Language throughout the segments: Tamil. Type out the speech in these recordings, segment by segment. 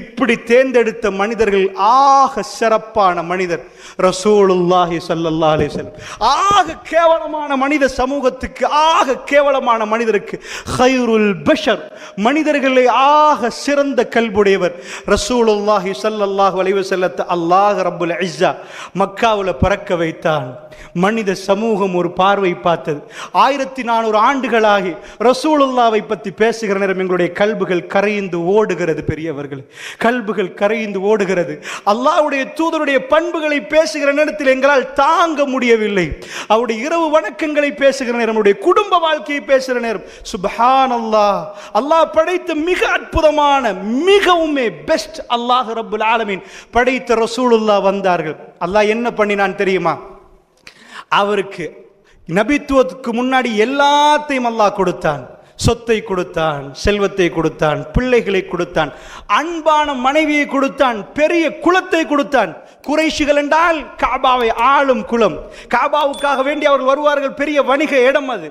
இப்படி தேர்ந்தெடுத்த மனிதர்கள் ஆக சிறப்பான மனிதர். ரசூலுல்லாஹி சல்லல்லா அலைஹி ஆக கேவலமான மனித சமூகத்துக்கு ஆக கேவலமான மனிதருக்கு ஹைருல் பஷர். மனிதர்களை ஆக சிறந்த கல்புடையவர் ரசூலுல்லாஹி சல்லல்லாஹு அலைஹி அல்லாஹ் ரபுல் ஐஸா மக்காவில் பறக்க வைத்தான். மனித சமூகம் ஒரு பார்வை பார்த்தது. ஆயிரத்தி நானூறு ஆண்டுகளாகி ரசூலுல்லாவை பற்றி பேசுகிற நேரம் எங்களுடைய கல்புகள் கரைந்து ஓடுகிறது பெரியவர்கள். கல்புகள் கரைந்து ஓடுகிறது. அல்லாவுடைய தூதருடைய பண்புகளை பேசுகிற நேரத்தில் எங்களால் தாங்க முடியவில்லை. அவருடைய இரவு வணக்கங்களை பேசுகிற நேரம் அவருடைய குடும்ப வாழ்க்கையை பேசுகிற நேரம் சுபஹான் அல்லாஹ் அல்லாஹ் படைத்த மிக அற்புதமான மிகவுமே பெஸ்ட் அல்லாஹ் ரபுல் ஆலமீன் படைத்த ரசூலுல்லா வந்தார்கள். அல்லாஹ் என்ன பண்ணினான் தெரியுமா? அவருக்கு நபித்துவத்துக்கு முன்னாடி எல்லாத்தையும் அல்லாஹ் கொடுத்தான். சொத்தை கொடுத்தான் செல்வத்தை கொடுத்தான் பிள்ளைகளை கொடுத்தான் அன்பான மனைவியை கொடுத்தான் பெரிய குலத்தை கொடுத்தான். குறைஷிகள் என்றால் காபாவை ஆளும் குலம். காபாவுக்காக வேண்டி அவர்கள் வருவார்கள் பெரிய வணிக இடம் அது.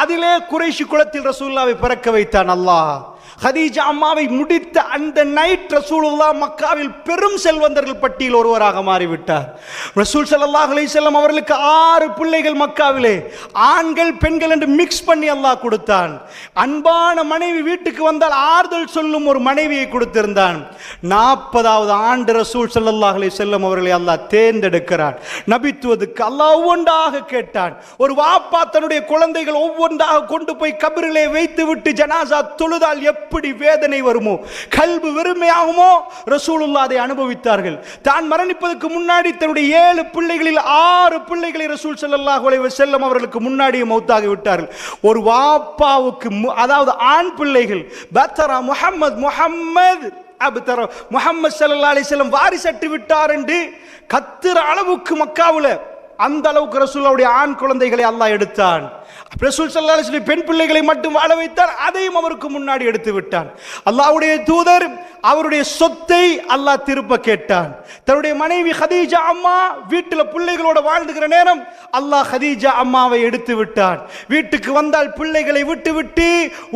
அதிலே குறைஷி குலத்தில் ரசூல்லாவை பிறக்க வைத்தான் அல்லாஹ். ஹதீஜா அம்மாவை முடித்த அந்த நைட் ரசூலுல்லா மக்காவில் பெரும் செல்வந்தர்கள் பட்டியல் ஒருவராக மாறிவிட்டார். ரசூல் சல்லாஹ் அலைஹி அவர்களுக்கு ஆறு பிள்ளைகள் மக்காவிலே ஆண்கள் பெண்கள் என்று மிக்ஸ் பண்ணி அல்லாஹ் கொடுத்தான். அன்பான மனைவி வீட்டுக்கு வந்தால் ஆறுதல் சொல்லும் ஒரு மனைவியை கொடுத்திருந்தான். நாற்பதாவது ஆண்டு ரசூல் சல்லாஹ் அலிசல்லம் அவர்களை அல்லாஹ் தேர்ந்தெடுக்கிறான். நபித்துவதுக்கு அல்லாஹ் ஒவ்வொன்றாக கேட்டான். ஒரு வாப்பா தன்னுடைய குழந்தைகள் ஒவ்வொன்றாக கொண்டு போய் கபிரிலே வைத்து விட்டு ஜனாசா தொழுதால் எப்படி வேதனை வருமோ கல்வி வெறுமையாகுமோ ரசூலுல்லா அதை அனுபவித்தார்கள். தான் மரணிப்பதற்கு முன்னாடி தன்னுடைய ஏழு பிள்ளைகளில் ஆறு பிள்ளைகளை ரசூல் ஸல்லல்லாஹு அலைஹி அவர்களுக்கு முன்னாடியே மௌத்தாகி விட்டார்கள். ஒரு வாப்பாவுக்கு மு- அதாவது ஆண் பிள்ளைகள் பத்தரா முகம்மது முஹம்மது அபுத்தர முஹம்மது சல்லா அலைஹி வஸல்லம் வாரிசட்டு விட்டார் என்று கத்துற அளவுக்கு மக்காவில் அந்த அளவுக்கு ரசூலுடைய ஆண் குழந்தைகளை அல்லாஹ் எடுத்தான். ரசூல் ஸல்லல்லாஹு பெண் பிள்ளைகளை மட்டும் வாழ வைத்தார். அதையும் அவருக்கு முன்னாடி எடுத்து விட்டான். அல்லாவுடைய தூதர் அவருடைய சொத்தை அல்லாஹ் திருப்ப கேட்டான். தன்னுடைய மனைவி ஹதீஜா அம்மா வீட்டில் பிள்ளைகளோட வாழ்ந்துகிற நேரம் அல்லாஹ் ஹதீஜா அம்மாவை எடுத்து விட்டான். வீட்டுக்கு வந்தால் பிள்ளைகளை விட்டு விட்டு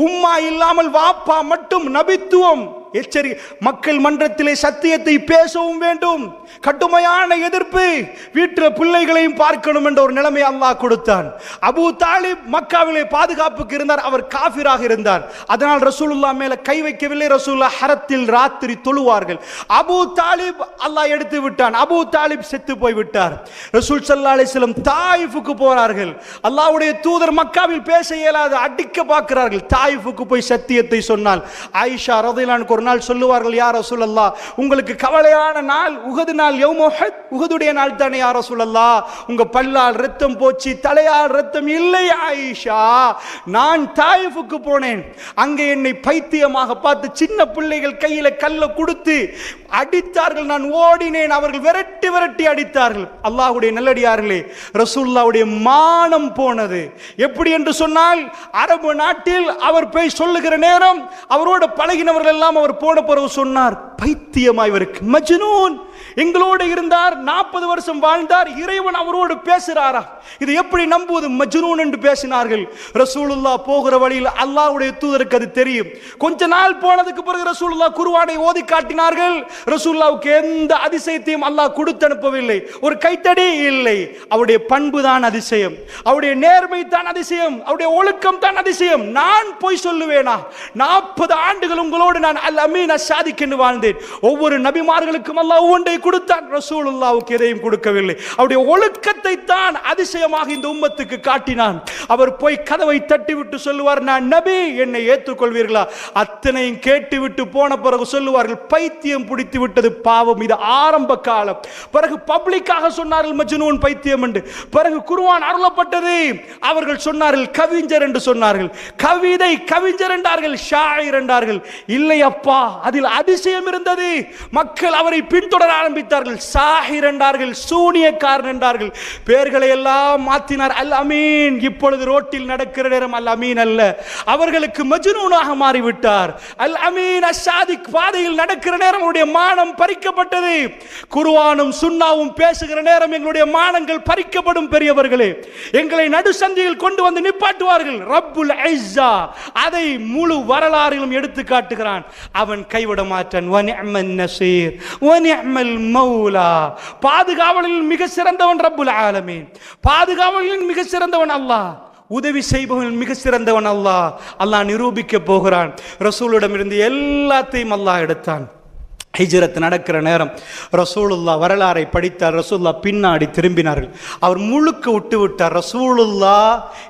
உம்மா இல்லாமல் வாப்பா மட்டும் நபித்துவம். எச்சரி மக்கள் மன்றத்திலே சத்தியத்தை பேசவும் வேண்டும். கடுமையான எதிர்ப்பு வீட்டில் பிள்ளைகளையும் பார்க்கணும் என்ற ஒரு நிலைமை அல்லாஹ் கொடுத்தான். அபூ காலிப் மக்காவிலே பாதுகாப்புக்கு இருந்தார். அவர் காஃபிராக இருந்தார். அதனால் ரசூலுல்லா மேல கை வைக்கவில்லை. ரசூல்லா ஹரத்தில் ராத்திரி தொழுவார்கள். அபூ தாலிப் அல்லாஹ் எடுத்து விட்டான். அபூ தாலிப் செத்து போய் விட்டார். ரசூல் சல்லா அலிஸ்லம் தாயிஃபுக்கு போறார்கள். அல்லாஹ்வுடைய தூதர் மக்காவில் பேச இயலாது அடிக்க பார்க்கிறார்கள். தாயிஃபுக்கு போய் சத்தியத்தை சொன்னால் ஆயிஷா ரதிலானுக்கு ஒரு நாள் சொல்லுவார்கள் யார் ரசூலல்லா உங்களுக்கு கவலையான நாள் உகது நாள் யௌமுஹத் உகதுடைய நாள் தானே யார் ரசூலல்லா உங்க பல்லால் ரத்தம் போச்சு தலையால் ரத்தம் இல்லை ஆயிஷா நான் தாயிஃபுக்கு போனேன். அங்கே என்னை பைத்தியமாக பார்த்து சின்ன பிள்ளைகள் கையில கல்ல கொடுத்து அடித்தார்கள். நான் ஓடினேன். அவர்கள் விரட்டி விரட்டி அடித்தார்கள். அல்லாஹுடைய நல்லடியார்களே ரசூல்லாவுடைய மானம் போனது. எப்படி என்று சொன்னால் அரபு நாட்டில் அவர் போய் சொல்லுகிற நேரம் அவரோட பழகினவர்கள் எல்லாம் அவர் போன பிறகு சொன்னார் பைத்தியமா இவருக்கு. மஜ்னூன். எங்களோடு இருந்தார் நாற்பது வருஷம் வாழ்ந்தார் இறைவன் அவரோடு பேசுறாரா? இது எப்படி நம்புவது? மஜ்னூன் என்று பேசினார்கள். ரசூலுல்லா போகிற வழியில் அல்லாஹ்வுடைய தூதருக்கு அது தெரியும். கொஞ்ச நாள் போனதுக்கு பிறகு ரசூலுல்லா குருவானை ஓதி காட்டினார்கள். ரசூல்லாவுக்கு எந்த அதிசயத்தையும் அல்லாஹ் கொடுத்து அனுப்பவில்லை. ஒரு கைத்தடி இல்லை. அவருடைய பண்பு தான் அதிசயம். அவருடைய நேர்மை தான் அதிசயம். அவருடைய ஒழுக்கம் தான் அதிசயம். நான் போய் சொல்லுவேனா? நாற்பது ஆண்டுகள் உங்களோடு நான் அல் அமீன் அஷாதிக் என்று வாழ்ந்தேன். ஒவ்வொரு நபிமார்களுக்கும் அல்லாஹ் ஒழுக்கத்தை கொடுத்தான் ரசூலுல்லாவுக்கு எதையும் கொடுக்கவில்லை. அவருடைய ஒழுக்கத்தை தான் அதிசயமாக இந்த உம்மத்துக்கு காட்டினான். அவர் போய் கதவை தட்டி விட்டு சொல்லுவார் நான் நபி என்னை ஏற்றுக்கொள்வீர்களா? அத்தனையும் கேட்டு விட்டு போன பிறகு சொல்லுவார்கள் பைத்தியம் பிடித்து விட்டது பாவம் இது ஆரம்ப காலம். பிறகு பப்ளிக்காக சொன்னார்கள் மஜ்னூன் பைத்தியம் என்று. பிறகு குருவான் அருளப்பட்டது. அவர்கள் சொன்னார்கள் கவிஞர் என்று சொன்னார்கள். கவிதை கவிஞர் என்றார்கள் ஷாயர் என்றார்கள். இல்லை அப்பா அதில் அதிசயம் இருந்தது. மக்கள் அவரை பின்தொடர ஆரம்பித்தார்கள். சாஹிர் என்றார்கள் சூனியக்காரன் என்றார்கள். பெயர்களை எல்லாம் மாற்றினார். அல் அமீன். இப்பொழுது ரோட்டில் நடக்கிற நேரம் அல் அமீன் அல்ல. அவர்களுக்கு மஜ்னூனாக மாறிவிட்டார். அல் அமீன் அஷாதிக் பாதையில் நடக்கிற நேரம் அவருடைய மானம் பறிக்கப்பட்டது. குருவானும் சுன்னாவும் பேசுகிற நேரம் எங்களுடைய மானங்கள் பறிக்கப்படும் பெரியவர்களே. எங்களை நடுசந்தியில் கொண்டு வந்து நிப்பாட்டுவார்கள். ரப்புல் ஐஸா. அதை முழு வரலாறிலும் எடுத்து காட்டுகிறான் அவன் கைவிட மாட்டான் வனிஅமன் நசீர். வனிஅமல் மௌலா. பாதுகாவலில் மிக சிறந்தவன் ரப்புல் ஆலமீன். பாதுகாவலில் மிக சிறந்தவன் அல்லாஹ். உதவி செய்பவன் மிக சிறந்தவன் அல்லாஹ். அல்லாஹ் நிரூபிக்க போகிறான். ரசூலிடமிருந்து எல்லாத்தையும் அல்லாஹ் எடுத்தான். ஹிஜ்ரத் நடக்கிற நேரம் ரசூலுல்லா வரலாறை படித்தார் ரசூல்லா பின்னாடி திரும்பினார்கள். அவர் முழுக்க விட்டு விட்டார். ரசூலுல்லா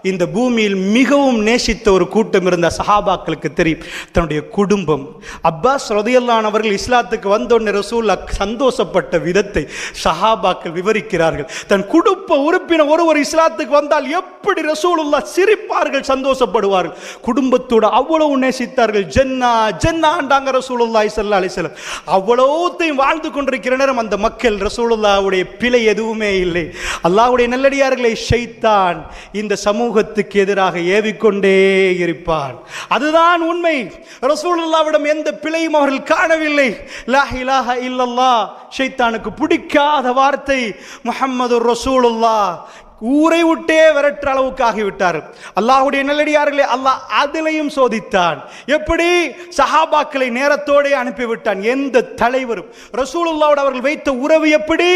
இந்த பூமியில் மிகவும் நேசித்த ஒரு கூட்டம் இருந்த சஹாபாக்களுக்கு தெரியும். தன்னுடைய குடும்பம். அப்பாஸ் ரதியல்லான் அவர்கள் இஸ்லாத்துக்கு வந்தோடனே ரசூல்லா சந்தோஷப்பட்ட விதத்தை சஹாபாக்கள் விவரிக்கிறார்கள். தன் குடும்ப உறுப்பினர் ஒருவர் இஸ்லாத்துக்கு வந்தால் எப்படி ரசூலுல்லா சிரிப்பார்கள் சந்தோஷப்படுவார்கள்? குடும்பத்தோடு அவ்வளவு நேசித்தார்கள். ஜென்னா ஜென்னாண்டாங்க ரசூலுல்லா இசல்லா அலிசலம் அவ்வளோத்தையும் வாழ்ந்து கொண்டிருக்கிற நேரம் அந்த மக்கள் ரசூலுல்லாவுடைய பிழை எதுவுமே இல்லை. அல்லாஹ்வுடைய நல்லடியார்களை ஷைத்தான் இந்த சமூகத்துக்கு எதிராக ஏவிக்கொண்டே இருப்பான். அதுதான் உண்மை. ரசூலுல்லாவிடம் எந்த பிழையும் அவர்கள் காணவில்லை. லா இல்லல்லா ஷைத்தானுக்கு பிடிக்காத வார்த்தை முஹம்மது ரசூலுல்லா ஊரை விட்டே விரட்டுற அளவுக்கு ஆகிவிட்டார் அல்லாஹுடைய நல்லடியார்களே அல்லாஹ் அதிலையும் சோதித்தான். எப்படி? சஹாபாக்களை நேரத்தோடே அனுப்பிவிட்டான். எந்த தலைவரும். ரசூலுல்லாவோடு அவர்கள் வைத்த உறவு எப்படி?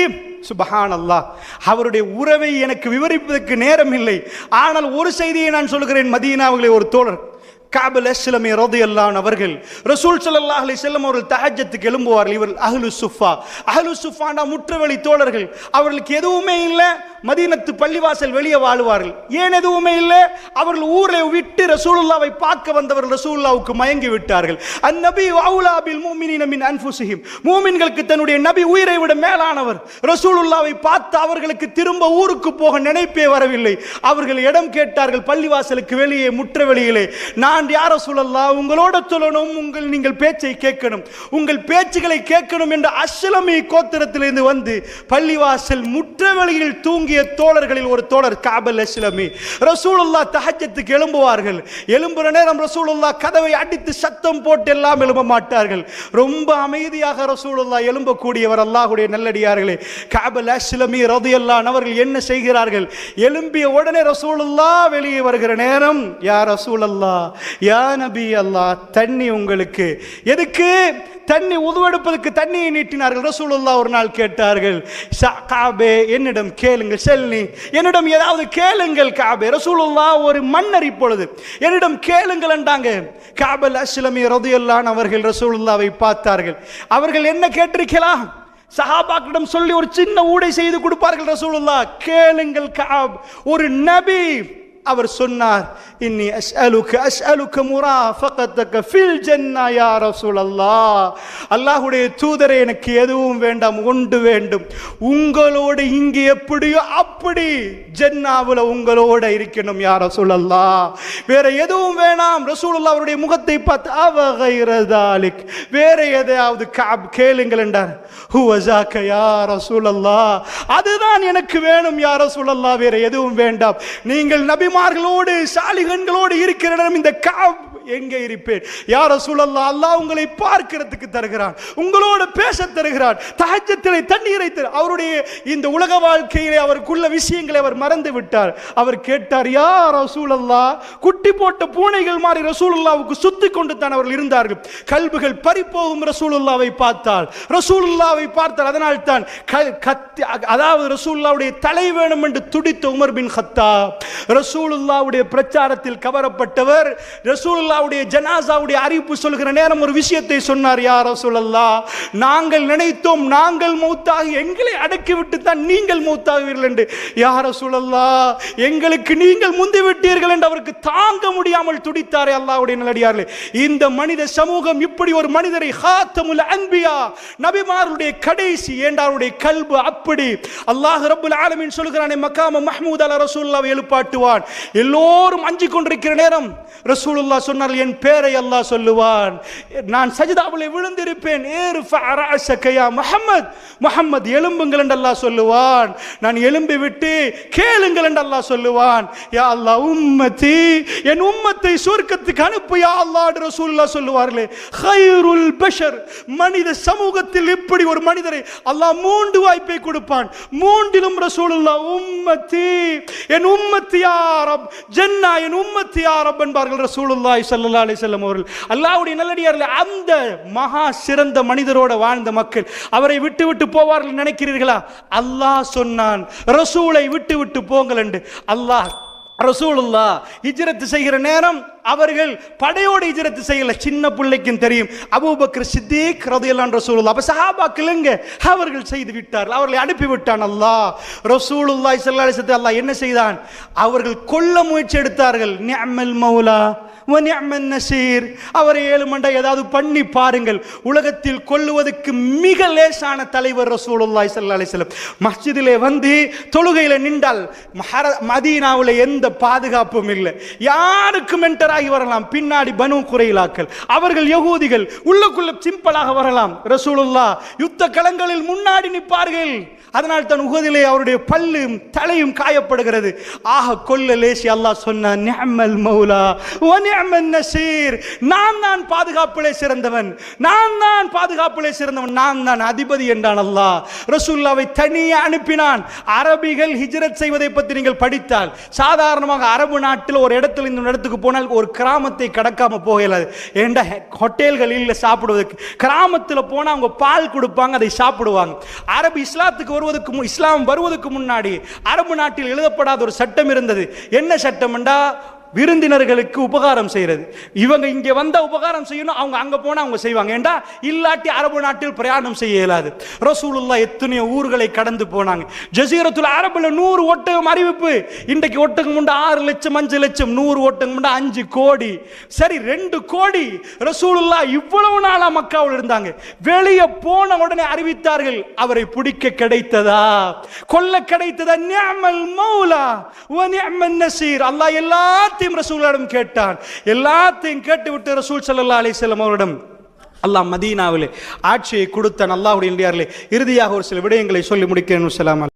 சுபஹான் அல்லாஹ் அவருடைய உறவை எனக்கு விவரிப்பதற்கு நேரம் இல்லை. ஆனால் ஒரு செய்தியை நான் சொல்கிறேன் மதீனாவிலே ஒரு தோழர் காபல் அஸ்லமி ரதியல்லான் அவர்கள் ரசூல் சல்லா அலி செல்லம் அவர்கள் தஹஜ்ஜத்துக்கு எழும்புவார்கள். இவர்கள் அஹ்லு சுஃபா. அஹ்லு சுஃபானா முற்றவழி தோழர்கள். அவர்களுக்கு எதுவுமே இல்லை. மதீனத்து பள்ளிவாசல் வெளியே வாழுவார்கள். ஏன் எதுவுமே இல்லை? அவர்கள் ஊரை விட்டு ரசூலுல்லாவை பார்க்க வந்தவர்கள் ரசூலுல்லாவுக்கு மயங்கி விட்டார்கள். அந்நபி நபி பில் மூமினின மின் அன்ஃபுஸிஹிம். மூமின்களுக்கு தன்னுடைய நபி உயிரை விட மேலானவர். ரசூலுல்லாவை பார்த்து அவர்களுக்கு திரும்ப ஊருக்கு போக நினைப்பே வரவில்லை. அவர்கள் இடம் கேட்டார்கள் பள்ளிவாசலுக்கு வெளியே முற்றவெளியிலே நான் யார சொல்லல்லா உங்களோட சொல்லணும் உங்கள் நீங்கள் பேச்சை கேட்கணும். உங்கள் பேச்சுகளை கேட்கணும் என்ற அஸ்லமி கோத்திரத்திலிருந்து வந்து பள்ளிவாசல் முற்றவெளியில் தூங்கிய தோழர்களில் ஒரு தோழர் காபல் அஸ்லமி. ரசூலுல்லா தஹஜத்துக்கு எழும்புவார்கள். எழும்புற நேரம் ரசூலுல்லா கதவை அடித்து சத்தம் போட்டு எல்லாம் எழும்ப மாட்டார்கள். ரொம்ப அமைதியாக ரசூலுல்லா எழும்பக்கூடியவர் அல்லாஹுடைய நல்லடியார்களே. காபல் அஸ்லமி ரதியல்லான் அவர்கள் என்ன செய்கிறார்கள்? எழும்பிய உடனே ரசூலுல்லா வெளியே வருகிற நேரம் யா ரசூலல்லா யா நபி அல்லாஹ் தண்ணி உங்களுக்கு. எதுக்கு? தண்ணி உதுவெடுப்பதற்கு தண்ணியை நீட்டினார்கள். ரசூலுல்லா ஒரு நாள் கேட்டார்கள் "சா- காபே என்னிடம் கேளுங்கள் செல்னி என்னிடம் ஏதாவது கேளுங்கள் காபே. ரசூலுல்லா ஒரு மன்னர் இப்பொழுது என்னிடம் கேளுங்கள் என்றாங்க. காபல் அஸ்லமி ரதியல்லான் அவர்கள் ரசூலுல்லாவை பார்த்தார்கள். அவர்கள் என்ன கேட்டிருக்கலாம்? சஹாபாக்கிடம் சொல்லி ஒரு சின்ன ஊடை செய்து கொடுப்பார்கள் ரசூலுல்லா கேளுங்கள் காப் ஒரு நபி அவர் சொன்னார் இன்னி அஸ்அலுக அஸ்அலுக முராஃபகத்தக ஃபில் ஜன்னா யா ரசூலல்லாஹ். அல்லாஹுடைய தூதரை எனக்கு எதுவும் வேண்டாம் ஒன்று வேண்டும். உங்களோடு இங்கே எப்படியோ அப்படி ஜன்னாவுல உங்களோட இருக்கணும் யா ரசூலல்லாஹ். வேற எதுவும் வேணாம். ரசூலுல்லா அவருடைய முகத்தை பார்த்து அவகைரதாலிக் வேற எதையாவது காப் கேளுங்கள் என்றார். ஹுவஸாக்க யா ரசூலல்லாஹ். அதுதான் எனக்கு வேணும் யா ரசூலல்லாஹ். வேற எதுவும் வேண்டாம். நீங்கள் நபிமார்களோடு சாலிகன்களோடு இருக்கிற நேரம் இந்த எங்கே இருப்பேன்? யார் ரசூலல்லா அல்லாஹ் உங்களை பார்க்கிறதுக்கு தருகிறான். உங்களோடு பேச தருகிறான். தஹஜத்திலே தண்ணீரை தரு அவருடைய இந்த உலக வாழ்க்கையிலே அவருக்குள்ள விஷயங்களை அவர் மறந்து விட்டார். அவர் கேட்டார் யார் ரசூலல்லா குட்டி போட்ட பூனைகள் மாதிரி ரசூலுல்லாவுக்கு சுத்தி கொண்டு தான் அவர்கள் இருந்தார்கள். கல்புகள் பறிப்போகும் ரசூலுல்லாவை பார்த்தால் ரசூலுல்லாவை பார்த்தால் அதனால் தான் கத்தி அதாவது ரசூலுல்லாவுடைய தலை வேணும் என்று துடித்த உமர் பின் ஹத்தா ரசூலுல்லாவுடைய பிரச்சாரத்தில் கவரப்பட்டவர் ரசூலுல்லாவுடைய ஜனாசாவுடைய அறிவிப்பு சொல்கிற நேரம் ஒரு விஷயத்தை சொன்னார் யா ரசூலல்லா நாங்கள் நினைத்தோம் நாங்கள் மூத்தாக எங்களை அடக்கிவிட்டு தான் நீங்கள் மூத்தாகுவீர்கள் என்று. யா ரசூலல்லா எங்களுக்கு நீங்கள் முந்தி விட்டீர்கள் என்று அவருக்கு தாங்க முடியாமல் துடித்தாரே அல்லாவுடைய நிலடியார்களே இந்த மனித சமூகம் இப்படி ஒரு மனிதரை ஹாத்தமுல் அன்பியா நபிமாருடைய கடைசி ஏண்டாருடைய கல்பு அப்படி. அல்லாஹ் ரபுல் ஆலமின் சொல்கிறானே மக்காம மஹமூத் அல ரசூல்லாவை எழுப்பாட்டுவான். எல்லோரும் அஞ்சு கொண்டிருக்கிற நேரம் ரசூலுல்லா சொன்னார் சொன்னார்கள் என் பேரை அல்லாஹ் சொல்லுவான். நான் சஜிதாவிலே விழுந்திருப்பேன். ஏறு ஃபஅரஅஸக முஹம்மத். முஹம்மத் எழும்புங்கள் என்று அல்லாஹ் சொல்லுவான். நான் எழும்பி விட்டு கேளுங்கள் என்று அல்லாஹ் சொல்லுவான். யா அல்லாஹ் உம்மத்தி என் உம்மத்தை சுவர்க்கத்துக்கு அனுப்பு யா அல்லாஹ் என்று ரசூலுல்லாஹ் சொல்லுவார்களே. ஹைருல் பஷர் மனித சமூகத்தில் இப்படி ஒரு மனிதரை அல்லாஹ் மூன்று வாய்ப்பை கொடுப்பான். மூன்றிலும் ரசூலுல்லாஹ் உம்மத்தி என் உம்மத்தி யா ரப் ஜன்னா என் உம்மத்தி யா ரப் என்பார்கள் ரசூலுல்லாஹி சல்லா அலி செல்லம் அவர்கள் அல்லாவுடைய நல்லடியார்கள் அந்த மகா சிறந்த மனிதரோட வாழ்ந்த மக்கள் அவரை விட்டு விட்டு போவார்கள் நினைக்கிறீர்களா? அல்லாஹ் சொன்னான் ரசூலை விட்டு விட்டு போங்கள் என்று. அல்லாஹ் ரசூலுல்லா ஹிஜ்ரத்து செய்கிற நேரம் அவர்கள் படையோடு ஹிஜ்ரத்து செய்யல. சின்ன பிள்ளைக்கும் தெரியும் அபூபக்கர் சித்திக் ரதியல்லான் ரசூலுல்லா அப்ப சஹாபாக்கள் எங்க அவர்கள் செய்து விட்டார்கள் அவர்களை அனுப்பி விட்டான் அல்லாஹ். ரசூலுல்லாஹி ஸல்லல்லாஹு அலைஹி அல்லாஹ் என்ன செய்தான்? அவர்கள் கொல்ல முயற்சி எடுத்தார்கள். நியமல் மௌலா நசீர். அவரை ஏழு மண்டை ஏதாவது பண்ணி பாருங்கள். உலகத்தில் கொல்லுவதற்கு மிக லேசான தலைவர் ரசூலுல்லாய் சல்லா அலிஸ்லம் மஸ்ஜிதிலே வந்து தொழுகையில் நின்றால் மதீனாவில் எந்த பாதுகாப்பும் இல்லை. யாருக்கும் என்டர் ஆகி வரலாம். பின்னாடி பனு குறையிலாக்கள் அவர்கள் யகூதிகள். உள்ளுக்குள்ள சிம்பிளாக வரலாம். ரசூலுல்லா யுத்த களங்களில் முன்னாடி நிற்பார்கள். அதனால் தான் உகதிலே அவருடைய பல்லும் தலையும் காயப்படுகிறது. ஆக கொல்ல லேசி அல்லாஹ் சொன்ன நிஅமல் மௌலா வ நிஅமன் நசீர். நான் தான் பாதுகாப்பிலே சிறந்தவன். நான் தான் பாதுகாப்பிலே சிறந்தவன். நான் தான் அதிபதி என்றான் அல்லாஹ். ரசூல்லாவை தனியே அனுப்பினான். அரபிகள் ஹிஜ்ரத் செய்வதை பற்றி நீங்கள் படித்தால் சாதாரணமாக அரபு நாட்டில் ஒரு இடத்துல இந்த இடத்துக்கு போனால் ஒரு கிராமத்தை கடக்காம போகலாது இயலாது ஏண்டா ஹோட்டல்கள் இல்லை சாப்பிடுவதற்கு. கிராமத்தில் போனால் அவங்க பால் கொடுப்பாங்க அதை சாப்பிடுவாங்க. அரபு இஸ்லாத்துக்கு வருவதற்கு இஸ்லாம் வருவதற்கு முன்னாடி அரபு நாட்டில் எழுதப்படாத ஒரு சட்டம் இருந்தது. என்ன சட்டம்ண்டா? விருந்தினர்களுக்கு உபகாரம் செய்கிறது இவங்க இங்கே வந்தா உபகாரம் செய்யணும் அவங்க அங்க போனா அவங்க செய்வாங்க. ஏண்டா? இல்லாட்டி அரபு நாட்டில் பிரயாணம் செய்ய இயலாது. ரசூலுல்லா எத்தனையோ ஊர்களை கடந்து போனாங்க. ஜசீரத்துல அரபுல நூறு ஒட்டகம் அறிவிப்பு. இன்றைக்கு ஒட்டகம் உண்டு ஆறு லட்சம் அஞ்சு லட்சம் நூறு ஒட்டகம் உண்டு அஞ்சு கோடி. சரி ரெண்டு கோடி. ரசூலுல்லா இவ்வளவு நாளா மக்காவில் இருந்தாங்க. வெளியே போன உடனே அறிவித்தார்கள் அவரை பிடிக்க கிடைத்ததா? கொல்ல கிடைத்ததா? நியமல் மௌலா. வ நியமல் நசீர். அல்லாஹ் எல்லாத்தையும் ரசூலிடம் கேட்டான். எல்லாத்தையும் கேட்டு விட்டு ரசூல் சல்லா அலிசல்லம் அவரிடம் அல்லாஹ் மதீனாவிலே ஆட்சியை கொடுத்த அல்லாஹ்வுடைய இறுதியாக ஒரு சில விடயங்களை சொல்லி முடிக்கணும் சொல்லாமல்